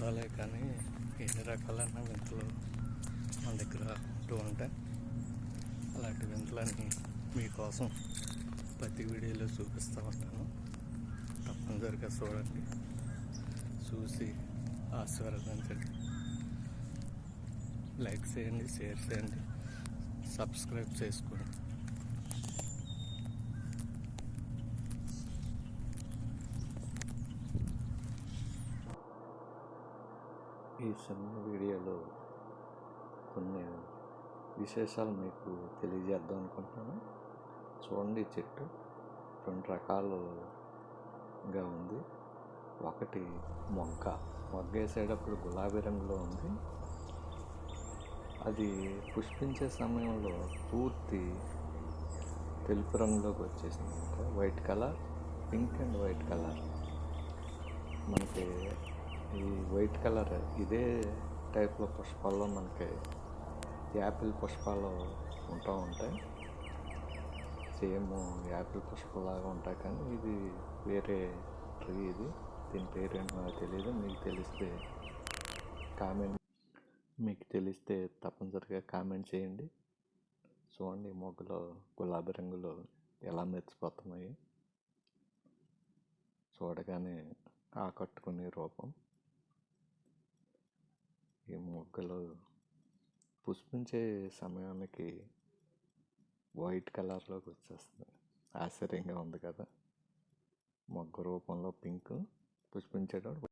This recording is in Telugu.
చూడాలే కానీ ఎన్ని రకాలైన వింతలు మన దగ్గర ఉంటూ ఉంటాయి అలాంటి వింతలన్నీ మీకోసం ప్రతి వీడియోలో చూపిస్తూ ఉంటాను. తప్పనిసరిగా చూడండి. చూసి ఆశీర్వదించండి. లైక్ చేయండి షేర్ చేయండి సబ్స్క్రైబ్ చేసుకోండి. ఈ చిన్న వీడియోలో కొన్ని విశేషాలు మీకు తెలియజేద్దాం అనుకుంటున్నాను. చూడండి చెట్టు రెండు రకాలుగా ఉంది. ఒకటి మొగ్గ. మొగ్గ వేసేటప్పుడు గులాబీ రంగులో ఉంది. అది పుష్పించే సమయంలో పూర్తి తెలుపు రంగులోకి వచ్చేసింది. అంటే white colour pink and white colour. మనకి ఈ వైట్ కలర్ ఇదే టైప్లో పుష్పాల్లో మనకి యాపిల్ పుష్పాలు ఉంటూ ఉంటాయి. సేమ్ యాపిల్ పుష్పలాగా ఉంటాయి కానీ ఇది వేరే ట్రీ ఇది. దీని పేరు నాకు తెలియదు మీకు తెలిస్తే కామెంట్ మీకు తెలిస్తే తప్పనిసరిగా కామెంట్ చేయండి. చూడండి మొగ్గలో గులాబీ రంగులో ఎలా మెచ్చిపోతున్నాయి చూడగానే ఆకట్టుకునే రూపం. ఈ మొగ్గలు పుష్పించే సమయానికి వైట్ కలర్లోకి వచ్చేస్తుంది. ఆశ్చర్యంగా ఉంది కదా. మొగ్గ రూపంలో పింక్ పుష్పించేటప్పుడు